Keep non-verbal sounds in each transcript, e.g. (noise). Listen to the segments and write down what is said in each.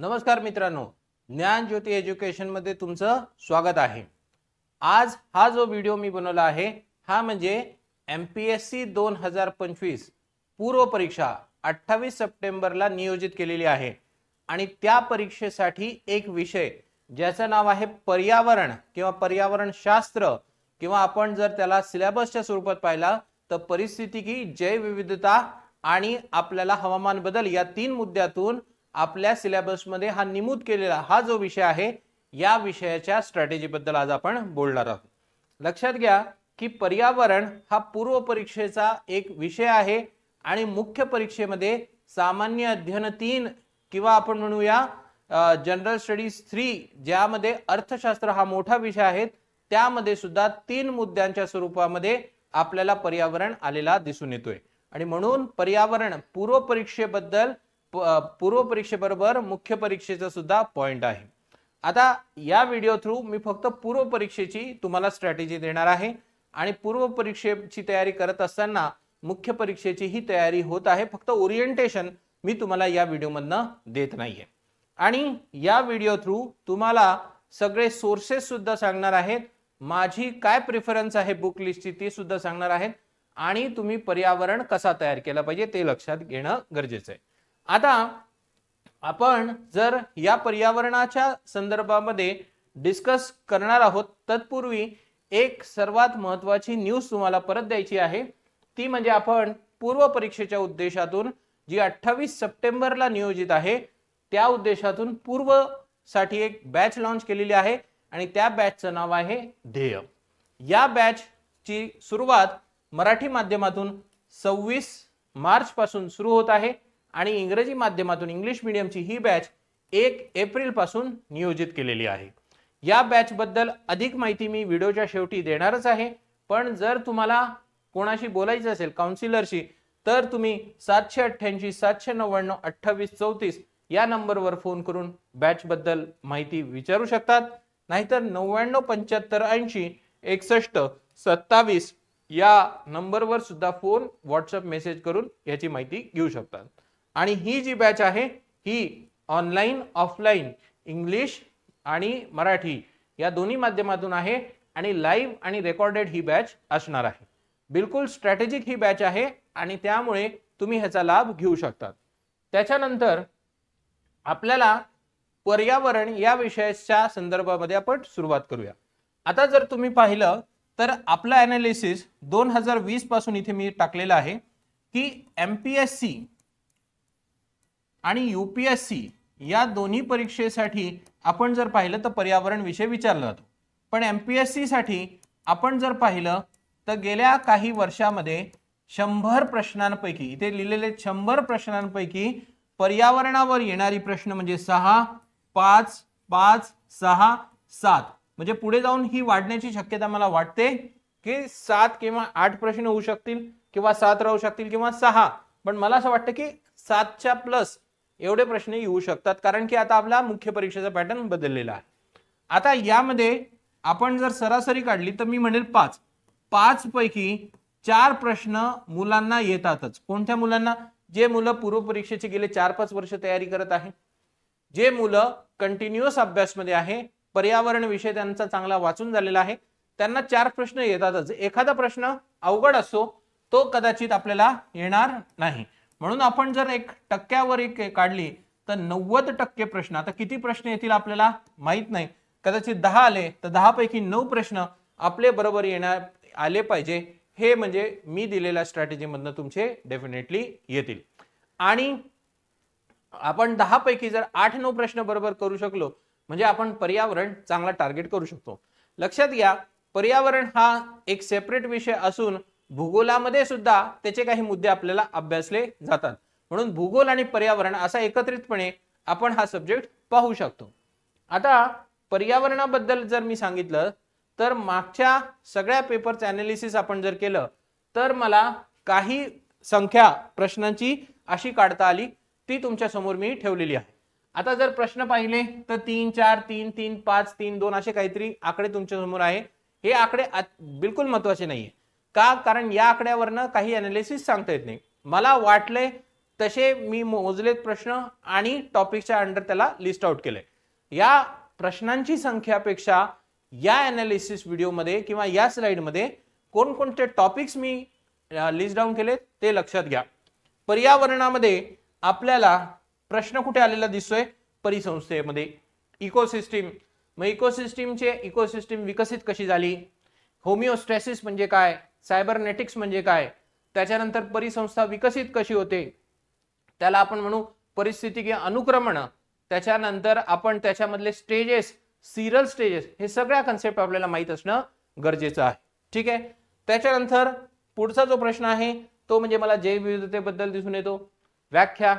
नमस्कार मित्रांनो ज्ञान ज्योती एज्युकेशनमध्ये तुमचं स्वागत आहे. आज हा जो व्हिडिओ मी बनवला आहे हा म्हणजे एम पी एस सी दोन हजार पंचवीस पूर्व परीक्षा अठ्ठावीस सप्टेंबरला नियोजित केलेली आहे. आणि त्या परीक्षेसाठी एक विषय ज्याचं नाव आहे पर्यावरण किंवा पर्यावरण शास्त्र किंवा आपण जर त्याला सिलेबसच्या स्वरूपात पाहिला तर परिस्थितिकी जैवविविधता आणि आपल्याला हवामान बदल या तीन मुद्द्यातून आपल्या सिलेबसमध्ये हा निमूद केलेला हा जो विषय आहे या विषयाच्या स्ट्रॅटेजीबद्दल आज आपण बोलणार आहोत. लक्षात घ्या की पर्यावरण हा पूर्व परीक्षेचा एक विषय आहे आणि मुख्य परीक्षेमध्ये सामान्य अध्ययन तीन किंवा आपण म्हणूया जनरल स्टडीज थ्री ज्यामध्ये अर्थशास्त्र हा मोठा विषय आहे त्यामध्ये सुद्धा तीन मुद्द्यांच्या स्वरूपामध्ये आपल्याला पर्यावरण आलेला दिसून येतोय. आणि म्हणून पर्यावरण पूर्व परीक्षेबद्दल पूर्व परीक्षेबरोबर मुख्य परीक्षेचा सुद्धा पॉइंट आहे. आता या व्हिडिओ थ्रू मी फक्त पूर्व परीक्षेची तुम्हाला स्ट्रॅटेजी देणार आहे आणि पूर्व परीक्षेची तयारी करत असताना मुख्य परीक्षेची ही तयारी होत आहे. फक्त ओरिएंटेशन मी तुम्हाला या व्हिडिओमधनं देत नाहीये. आणि या व्हिडिओ थ्रू तुम्हाला सगळे सोर्सेस सुद्धा सांगणार आहेत. माझी काय प्रिफरन्स आहे बुक लिस्टची ती सुद्धा सांगणार आहेत. आणि तुम्ही पर्यावरण कसा तयार केला पाहिजे ते लक्षात घेणं गरजेचं आहे. आता आपण जर या पर्यावरणाच्या संदर्भामध्ये डिस्कस करणार आहोत तत्पूर्वी एक सर्वात महत्वाची न्यूज तुम्हाला परत द्यायची आहे. ती म्हणजे आपण पूर्व परीक्षेच्या उद्देशातून जी अठ्ठावीस सप्टेंबरला नियोजित आहे त्या उद्देशातून पूर्वसाठी एक बॅच लॉन्च केलेली आहे आणि त्या बॅचचं नाव आहे ध्येय. या बॅचची सुरुवात मराठी माध्यमातून सव्वीस मार्चपासून सुरू होत आहे. आणि इंग्रजी माध्यमातून इंग्लिश मीडियमची ही बॅच एक एप्रिलपासून नियोजित केलेली आहे. या बॅच बद्दल अधिक माहिती मी व्हिडिओच्या शेवटी देणारच आहे. पण जर तुम्हाला कोणाशी बोलायचं असेल काउन्सिलरशी तर तुम्ही सातशे अठ्ठ्याऐंशी सातशे नव्याण्णव अठ्ठावीस चौतीस या नंबरवर फोन करून बॅच बद्दल माहिती विचारू शकतात. नाहीतर नव्याण्णव पंच्याहत्तर ऐंशी एकसष्ट सत्तावीस या नंबरवर सुद्धा फोन व्हॉट्सअप मेसेज करून याची माहिती घेऊ शकतात. आणि ही जी बॅच आहे ही ऑनलाईन ऑफलाईन इंग्लिश आणि मराठी या दोन्ही माध्यमातून आहे आणि लाईव्ह आणि रेकॉर्डेड ही बॅच असणार आहे. बिलकुल स्ट्रॅटेजिक ही बॅच आहे आणि त्यामुळे तुम्ही ह्याचा लाभ घेऊ शकतात. त्याच्यानंतर आपल्याला पर्यावरण या विषयाच्या संदर्भामध्ये आपण सुरुवात करूया. आता जर तुम्ही पाहिलं तर आपलं अनालिसिस दोन हजार वीसपासून इथे मी टाकलेलं आहे की एम पी एस सी आणि यू पी एस सी या दोन्ही परीक्षेसाठी आपण जर पाहिलं तर पर्यावरण विषय विचारला जातो. पण एम पी एस सीसाठी आपण जर पाहिलं तर गेल्या काही वर्षामध्ये शंभर प्रश्नांपैकी इथे लिहिलेले शंभर प्रश्नांपैकी पर्यावरणावर येणारी प्रश्न म्हणजे सहा पाच पाच सहा सात. म्हणजे पुढे जाऊन ही वाढण्याची शक्यता मला वाटते की सात किंवा आठ प्रश्न होऊ शकतील किंवा सात राहू शकतील किंवा सहा. पण मला असं वाटतं की सातच्या प्लस एवढे प्रश्न येऊ शकतात कारण की आता आपला मुख्य परीक्षेचा पॅटर्न बदललेला आहे. आता यामध्ये आपण जर सरासरी काढली तर मी म्हणेल पाच. पाच पैकी चार प्रश्न मुलांना येतातच. कोणत्या मुलांना? जे मुलं पूर्वपरीक्षेचे गेले चार पाच वर्ष तयारी करत आहे जे मुलं कंटिन्युअस अभ्यासमध्ये आहे पर्यावरण विषय त्यांचा चांगला वाचून झालेला आहे त्यांना चार प्रश्न येतातच. एखादा प्रश्न अवघड असतो तो कदाचित आपल्याला येणार नाही. म्हणून आपण जर एक टक्क्यावर एक काढली तर नव्वद टक्के प्रश्न आता किती प्रश्न येतील आपल्याला माहीत नाही. कदाचित दहा आले तर दहा पैकी नऊ प्रश्न आपले बरोबर येणार आले पाहिजे. हे म्हणजे मी दिलेल्या स्ट्रॅटेजीमधनं तुमचे डेफिनेटली येतील. आणि आपण दहा पैकी जर आठ नऊ प्रश्न बरोबर करू शकलो म्हणजे आपण पर्यावरण चांगला टार्गेट करू शकतो. लक्षात घ्या पर्यावरण हा एक सेपरेट विषय असून भूगोलामध्ये सुद्धा त्याचे काही मुद्दे आपल्याला अभ्यासले जातात. म्हणून भूगोल आणि पर्यावरण असा एकत्रितपणे आपण हा सब्जेक्ट पाहू शकतो. आता पर्यावरणाबद्दल जर मी सांगितलं तर मागच्या सगळ्या पेपरचं अनालिसिस आपण जर केलं तर मला काही संख्या प्रश्नांची अशी काढता आली ती तुमच्यासमोर मी ठेवलेली आहे. आता जर प्रश्न पाहिले तर तीन चार तीन तीन पाच तीन दोन असे काहीतरी आकडे तुमच्यासमोर आहे. हे आकडे आत- बिलकुल महत्त्वाचे आहे का? कारण या आकड्यावरनं काही अनालिसिस सांगता येत नाही. मला वाटले तसे मी मोजलेत प्रश्न आणि टॉपिकच्या अंडर त्याला लिस्ट आउट केले या प्रश्नांची संख्यापेक्षा या अनालिसिस व्हिडिओमध्ये किंवा या स्लाइडमध्ये कोणकोणते टॉपिक्स मी लिस्ट डाऊन केले ते लक्षात घ्या. पर्यावरणामध्ये आपल्याला प्रश्न कुठे आलेला दिसतोय? परिसंस्थेमध्ये. इकोसिस्टीम मग इकोसिस्टीमचे इकोसिस्टीम विकसित कशी झाली? होमिओस्टॅसिस म्हणजे काय? सायबरनेटिक्स म्हणजे काय? त्याच्यानंतर परिसंस्था विकसित कशी होते? त्याला आपण म्हणू परिस्थिती अनुक्रमण. त्याच्यानंतर आपण त्याच्यामधले स्टेजेस सिरियल स्टेजेस हे सगळ्या कन्सेप्ट आपल्याला माहीत असणं गरजेचं आहे. ठीक आहे? त्याच्यानंतर पुढचा जो प्रश्न आहे तो म्हणजे मला जैवविविधतेबद्दल दिसून येतो. व्याख्या.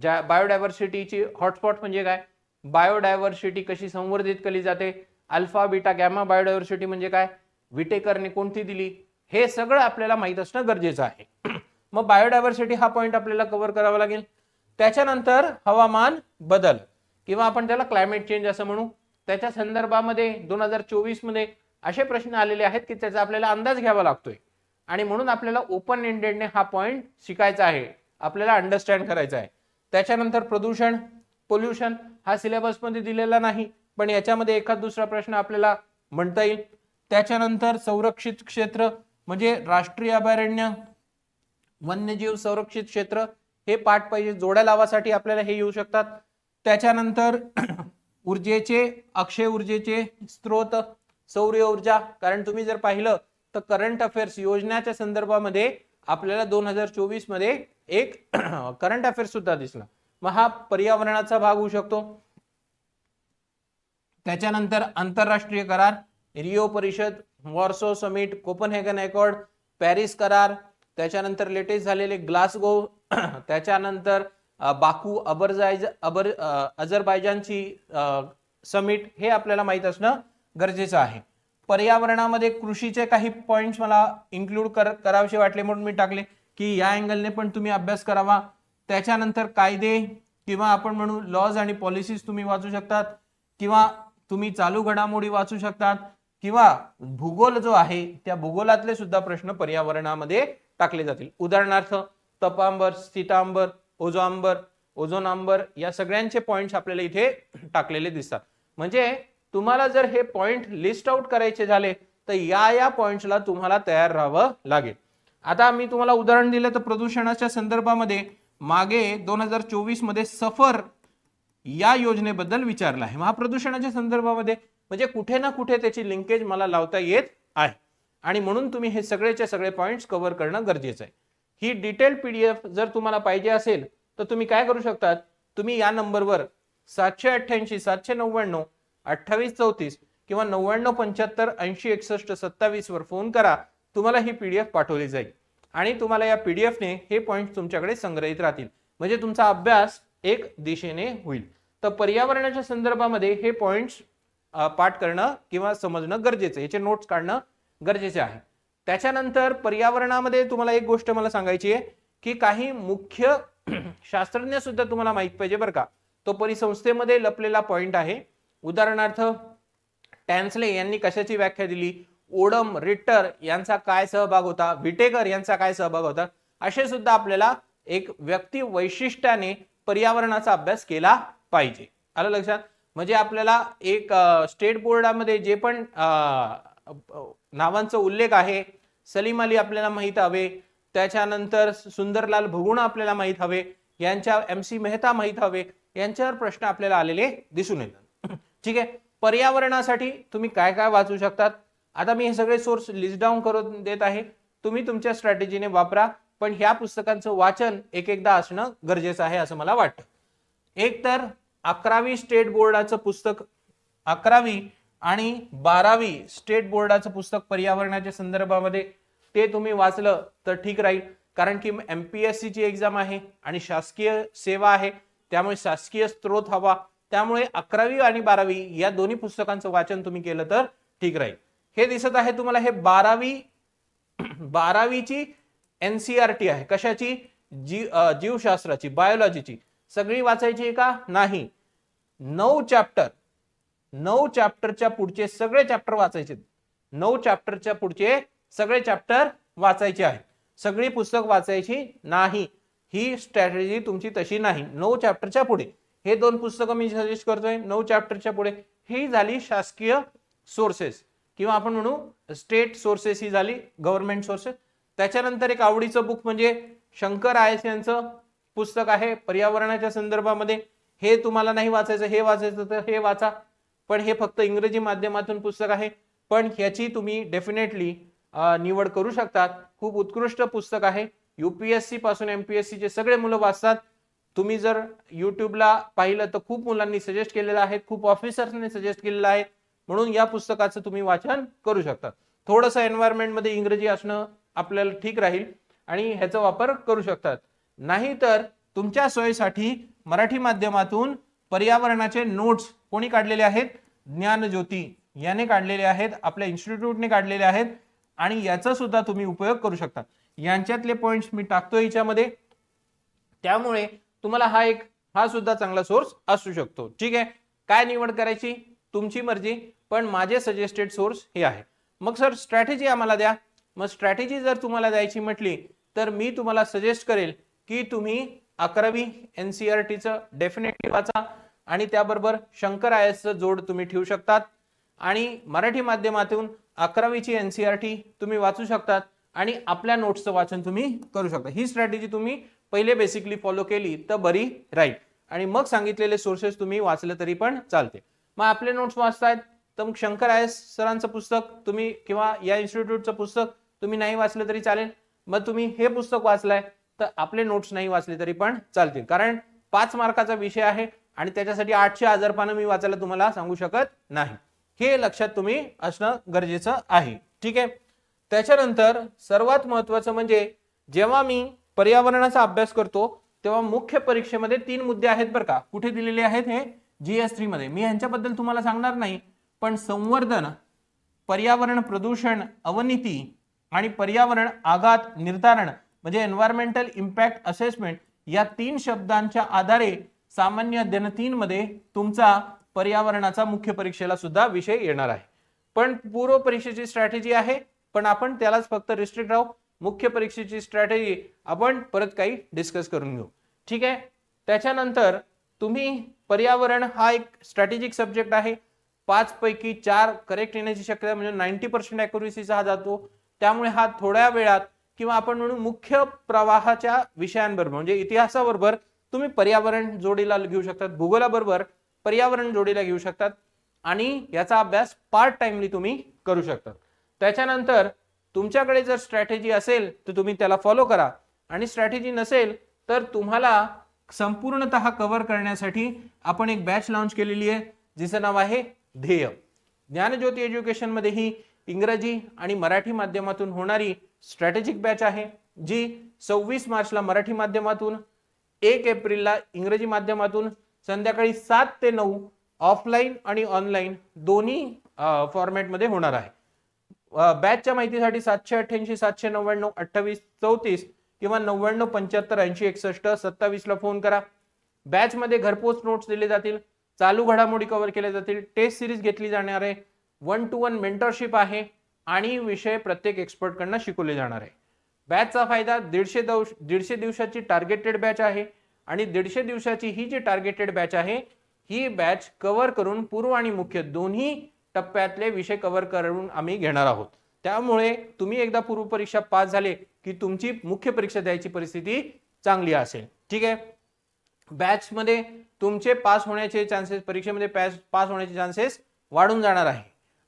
ज्या बायोडायव्हर्सिटीची हॉटस्पॉट म्हणजे काय? बायोडायव्हर्सिटी कशी संवर्धित केली जाते? अल्फा बीटा गॅमा बायोडायव्हर्सिटी म्हणजे काय? विटेकरने कोणती दिली? हे सगळं आपल्याला माहीत असणं गरजेचं आहे. (clears throat) मग बायोडायव्हर्सिटी हा पॉईंट आपल्याला कव्हर करावा लागेल. त्याच्यानंतर हवामान बदल किंवा आपण त्याला क्लायमेट चेंज असं म्हणू. त्याच्या संदर्भामध्ये दोन हजार चोवीसमध्ये असे प्रश्न आलेले आहेत की त्याचा आपल्याला अंदाज घ्यावा लागतोय. आणि म्हणून आपल्याला ओपन एंडेडने हा पॉईंट शिकायचा आहे. आपल्याला अंडरस्टँड करायचा आहे. त्याच्यानंतर प्रदूषण पोल्युशन हा सिलेबसमध्ये दिलेला नाही पण याच्यामध्ये एखाद दुसरा प्रश्न आपल्याला म्हणता येईल. त्याच्यानंतर संरक्षित क्षेत्र म्हणजे राष्ट्रीय अभयारण्य वन्यजीव संरक्षित क्षेत्र हे पाठ पाहिजे जोड्या लावासाठी आपल्याला हे येऊ शकतात. त्याच्यानंतर (clears throat) ऊर्जेचे अक्षय ऊर्जेचे स्रोत सौर ऊर्जा कारण तुम्ही जर पाहिलं तर करंट अफेअर्स योजनेच्या संदर्भामध्ये आपल्याला दोन हजार चोवीसमध्ये एक (clears throat) करंट अफेअर्स सुद्धा दिसला. मग हा पर्यावरणाचा भाग होऊ शकतो. त्याच्यानंतर आंतरराष्ट्रीय करार रिओ परिषद Warsaw summit Copenhagen accord Paris करार त्याच्यानंतर लेटेस्ट झालेले ग्लासगो (clears throat) त्याच्यानंतर बाकू अबरजायज अबर अ, अझरबायजानची समिट हे आपल्याला माहीत असणं गरजेचं आहे. पर्यावरणामध्ये कृषीचे काही पॉईंट्स मला इन्क्लूड कर करावेसे वाटले म्हणून मी टाकले की या अँगलने पण तुम्ही अभ्यास करावा. त्याच्यानंतर कायदे किंवा आपण म्हणू लॉज आणि पॉलिसीज तुम्ही वाचू शकतात किंवा तुम्ही चालू घडामोडी वाचू शकतात. किंवा भूगोल जो आहे त्या भूगोलातले सुद्धा प्रश्न पर्यावरणामध्ये टाकले जातील. उदाहरणार्थ तपांबर स्थितांबर ओझोआंबर ओझोनांबर या सगळ्यांचे पॉइंट्स आपल्याला इथे टाकलेले दिसतात. म्हणजे तुम्हाला जर हे पॉइंट लिस्ट आउट करायचे झाले तर या या पॉइंट्सला तुम्हाला तयार राहावं लागेल. आता मी तुम्हाला उदाहरण दिलं तर प्रदूषणाच्या संदर्भामध्ये मागे दोन हजार चोवीसमध्ये सफर या योजनेबद्दल विचारलं आहे. महाप्रदूषणाच्या संदर्भामध्ये म्हणजे कुठे ना कुठे त्याची लिंकेज मला लावता येत आहे. आणि म्हणून तुम्ही हे सगळेचे सगळे पॉईंट्स कव्हर करणं गरजेचं आहे. ही डिटेल पी डी एफ जर तुम्हाला पाहिजे असेल तर तुम्ही काय करू शकतात? तुम्ही या नंबरवर सातशे अठ्ठ्याऐंशी सातशे नव्याण्णव अठ्ठावीस चौतीस किंवा नव्याण्णव पंच्याहत्तर ऐंशी एकसष्ट सत्तावीसवर फोन करा. तुम्हाला ही पी डी एफ पाठवली जाईल. आणि तुम्हाला या पी डी एफने हे पॉईंट्स तुमच्याकडे संग्रहित राहतील. म्हणजे तुमचा अभ्यास एक दिशेने होईल. तर पर्यावरणाच्या संदर्भामध्ये हे पॉईंट्स पाठ करणं किंवा समजणं गरजेचं याचे नोट्स काढणं गरजेचे आहे. त्याच्यानंतर पर्यावरणामध्ये तुम्हाला एक गोष्ट मला सांगायची आहे की काही मुख्य (clears throat) शास्त्रज्ञ सुद्धा तुम्हाला माहीत पाहिजे बरं का. तो परिसंस्थेमध्ये लपलेला पॉइंट आहे. उदाहरणार्थ टॅन्सले यांनी कशाची व्याख्या दिली? ओडम रिट्टर यांचा काय सहभाग होता? विटेकर यांचा काय सहभाग होता? असे सुद्धा आपल्याला एक व्यक्ती वैशिष्ट्याने पर्यावरणाचा अभ्यास केला पाहिजे. आलं लक्षात? म्हणजे आपल्याला एक स्टेट बोर्डामध्ये जे पण नावांचा उल्लेख आहे सलीम अली आपल्याला माहीत हवे त्याच्यानंतर सुंदरलाल भगुणा आपल्याला माहीत हवे यांच्या एम सी मेहता माहीत हवे यांच्यावर प्रश्न आपल्याला आलेले दिसून येतात. (clears throat) ठीक आहे? पर्यावरणासाठी तुम्ही काय काय वाचू शकतात? आता मी हे सगळे सोर्स लिस्ट डाऊन करून देत आहे. तुम्ही तुमच्या स्ट्रॅटेजीने वापरा पण ह्या पुस्तकांचं वाचन एक एकदा असणं गरजेचं आहे असं मला वाटतं. एक तर अकरावी स्टेट बोर्डाचं पुस्तक अकरावी आणि बारावी स्टेट बोर्डाचं पुस्तक पर्यावरणाच्या संदर्भामध्ये ते तुम्ही वाचलं तर ठीक राहील. कारण की एम पी एस सीची एक्झाम आहे आणि शासकीय सेवा आहे. त्यामुळे शासकीय स्त्रोत हवा. त्यामुळे अकरावी आणि बारावी या दोन्ही पुस्तकांचं वाचन तुम्ही केलं तर ठीक राहील. हे दिसत आहे तुम्हाला हे बारावी (clears throat) बारावीची एन सी आर टी आहे. कशाची? जी जीवशास्त्राची बायोलॉजीची सगळी वाचायची आहे का? नाही. नऊ चॅप्टर नऊ चॅप्टरच्या पुढचे सगळे चॅप्टर वाचायचे नऊ चॅप्टरच्या पुढचे सगळे चॅप्टर वाचायचे आहेत. सगळी पुस्तक वाचायची नाही. ही स्ट्रॅटेजी तुमची तशी नाही. नऊ चॅप्टरच्या पुढे. हे दोन पुस्तकं मी सजेस्ट करतोय. नऊ चॅप्टरच्या पुढे. ही झाली शासकीय सोर्सेस किंवा आपण म्हणू स्टेट सोर्सेस ही झाली गव्हर्नमेंट सोर्सेस त्याच्यानंतर एक आवडीचं बुक म्हणजे शंकर आय एस यांचं पुस्तक आहे. पर्यावरणाच्या संदर्भामध्ये हे तुम्हाला नाही वाचायचं हे वाचायचं तर हे वाचा. पण हे फक्त इंग्रजी माध्यमातून पुस्तक आहे. पण ह्याची तुम्ही डेफिनेटली निवड करू शकतात. खूप उत्कृष्ट पुस्तक आहे. युपीएससी पासून एमपीएससी चे सगळे मुलं वाचतात. तुम्ही जर युट्यूबला पाहिलं तर खूप मुलांनी सजेस्ट केलेलं आहे. खूप ऑफिसर्सने सजेस्ट केलेलं आहे. म्हणून या पुस्तकाचं तुम्ही वाचन करू शकता. थोडंसं एन्व्हायरमेंटमध्ये इंग्रजी असणं आपल्याला ठीक राहील आणि ह्याचा वापर करू शकतात. नाही तर तुमच्या सोयीसाठी मराठी माध्यमातून पर्यावरणाचे नोट्स कोणी काढलेले आहेत? ज्ञानज्योती याने काढलेले आहेत आपल्या इन्स्टिट्यूटने काढलेले आहेत आणि याचा सुद्धा तुम्ही उपयोग करू शकता. यांच्यातले पॉइंट्स मी टाकतो याच्यामध्ये. त्यामुळे तुम्हाला हा एक हा सुद्धा चांगला सोर्स असू शकतो. ठीक आहे? काय निवड करायची? तुमची मर्जी पण माझे सजेस्टेड सोर्स हे आहे. मग सर स्ट्रॅटेजी आम्हाला द्या. मग स्ट्रॅटेजी जर तुम्हाला द्यायची म्हटली तर मी तुम्हाला सजेस्ट करेल की तुम्ही अकरावी एन सी आर टीचं डेफिनेटली वाचा आणि त्याबरोबर शंकर आय एसचं जोड तुम्ही ठेवू शकतात. आणि मराठी माध्यमातून अकरावीची एन सी आर टी तुम्ही वाचू शकतात आणि आपल्या नोट्सचं वाचन तुम्ही करू शकता. ही स्ट्रॅटेजी तुम्ही पहिले बेसिकली फॉलो केली तर बरी राहील. आणि मग सांगितलेले सोर्सेस तुम्ही वाचले तरी पण चालते. मग आपले नोट्स वाचतायत तर मग शंकर आय एस सरांचं पुस्तक तुम्ही किंवा या इन्स्टिट्यूटचं पुस्तक तुम्ही नाही वाचलं तरी चालेल. मग तुम्ही हे पुस्तक वाचलाय तर आपले नोट्स नाही वाचले तरी पण चालतील. कारण पाच मार्काचा विषय आहे आणि त्याच्यासाठी आठशे हजार पानं मी वाचायला तुम्हाला सांगू शकत नाही. हे लक्षात तुम्ही असणं गरजेचं आहे. ठीक आहे? त्याच्यानंतर सर्वात महत्वाचं म्हणजे जेव्हा मी पर्यावरणाचा अभ्यास करतो तेव्हा मुख्य परीक्षेमध्ये तीन मुद्दे आहेत बरं का. कुठे दिलेले आहेत हे? जीएस थ्री मध्ये मी यांच्याबद्दल तुम्हाला सांगणार नाही पण संवर्धन पर्यावरण प्रदूषण अवनीती आणि पर्यावरण आघात निर्धारण म्हणजे एन्व्हायरमेंटल इम्पॅक्ट असेसमेंट या तीन शब्दांच्या आधारे सामान्य अध्ययन तुमचा पर्यावरणाचा मुख्य परीक्षेला सुद्धा विषय येणार आहे. पण पूर्व परीक्षेची स्ट्रॅटेजी आहे पण आपण त्यालाच फक्त रिस्ट्रिक्ट राहू मुख्य परीक्षेची स्ट्रॅटेजी आपण परत काही डिस्कस करून घेऊ. ठीक आहे? त्याच्यानंतर तुम्ही पर्यावरण हा एक स्ट्रॅटेजिक सब्जेक्ट आहे. पाच पैकी चार करेक्ट येण्याची शक्यता म्हणजे नाईन्टी पर्सेंट अॅक्युरेसीचा हा जातो. त्यामुळे हा थोड्या वेळात किंवा आपण म्हणू मुख्य प्रवाहाच्या विषयांबरोबर म्हणजे इतिहासाबरोबर तुम्ही पर्यावरण जोडीला घेऊ शकतात भूगोलाबरोबर पर्यावरण जोडीला घेऊ शकतात आणि याचा अभ्यास पार्ट टाइमली तुम्ही करू शकता त्याच्यानंतर तुमच्याकडे जर स्ट्रॅटेजी असेल तर तुम्ही त्याला फॉलो करा. आणि स्ट्रॅटेजी नसेल तर तुम्हाला संपूर्णतः कव्हर करण्यासाठी आपण एक बॅच लॉन्च केलेली आहे जिचं नाव आहे ध्येय. ज्ञानज्योती एज्युकेशनमध्येही ही इंग्रजी आणि मराठी माध्यमातून होणारी स्ट्रॅटेजिक बॅच आहे जी सव्वीस मार्चला मराठी माध्यमातून एक एप्रिलला इंग्रजी माध्यमातून संध्याकाळी सात ते नऊ ऑफलाईन आणि ऑनलाईन दोन्ही फॉर्मॅटमध्ये होणार आहे. बॅचच्या माहितीसाठी सातशे अठ्ठ्याऐंशी सातशे नव्याण्णव अठ्ठावीस चौतीस किंवा नव्याण्णव पंच्याहत्तर ऐंशी एकसष्ट सत्तावीसला फोन करा. बॅचमध्ये घरपोच नोट्स दिले जातील चालू घडामोडी कव्हर केल्या जातील टेस्ट सिरीज घेतली जाणार आहे. वन टू वन मेंटरशिप आहे आणि विषय प्रत्येक एक्सपर्टकडनं शिकवले जाणार आहे. बॅचचा फायदा दीडशे दौश दीडशे दिवसाची टार्गेटेड बॅच आहे आणि दीडशे दिवसाची ही जी टार्गेटेड बॅच आहे ही बॅच कव्हर करून पूर्व आणि मुख्य दोन्ही टप्प्यातले विषय कव्हर करून आम्ही घेणार आहोत. त्यामुळे तुम्ही एकदा पूर्व परीक्षा पास झाले की तुमची मुख्य परीक्षा द्यायची परिस्थिती चांगली असेल. ठीक आहे? बॅचमध्ये तुमचे पास होण्याचे चान्सेस परीक्षेमध्ये पॅस पास होण्याचे चान्सेस वाढून जाणार आहे.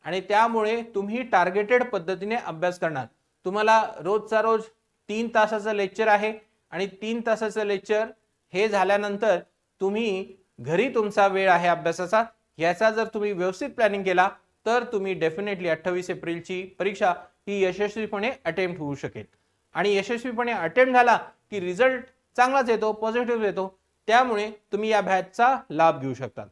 आणि त्यामुळे तुम्ही टार्गेटेड पद्धतीने अभ्यास करणार. तुम्हाला रोजचा रोज तीन तासाचं लेक्चर आहे आणि तीन तासाचं लेक्चर हे झाल्यानंतर तुम्ही घरी तुमचा वेळ आहे अभ्यासाचा. याचा जर तुम्ही व्यवस्थित प्लॅनिंग केला तर तुम्ही डेफिनेटली अठ्ठावीस एप्रिलची परीक्षा ही यशस्वीपणे अटेम्प्ट होऊ शकेल. आणि यशस्वीपणे अटेम्प्ट झाला की रिझल्ट चांगलाच येतो पॉझिटिव्ह येतो. त्यामुळे तुम्ही या बॅचचा लाभ घेऊ शकता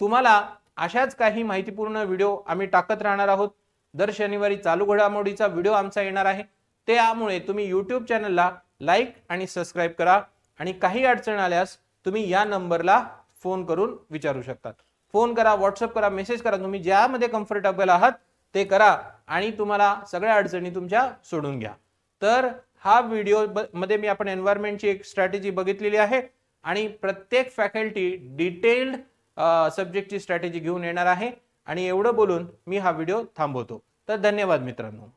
तुम्हाला अशाच काही माहितीपूर्ण व्हिडिओ आम्ही टाकत राहणार आहोत. दर शनिवारी चालू घडामोडीचा व्हिडिओ आमचा येणार आहे. त्यामुळे तुम्ही यूट्यूब चॅनलला लाईक आणि सबस्क्राईब करा आणि काही अडचण आल्यास तुम्ही या नंबरला फोन करून विचारू शकतात फोन करा व्हॉट्सअप करा मेसेज करा तुम्ही ज्यामध्ये कम्फर्टेबल आहात ते करा आणि तुम्हाला सगळ्या अडचणी तुमच्या सोडून घ्या. तर हा व्हिडिओमध्ये मी आपण एन्व्हायरमेंटची एक स्ट्रॅटेजी बघितलेली आहे आणि प्रत्येक फॅकल्टी डिटेल्ड सब्जेक्टची स्ट्रॅटेजी घेऊन येणार आहे. आणि एवढं बोलून मी हा व्हिडिओ थांबवतो. तर धन्यवाद मित्रांनो.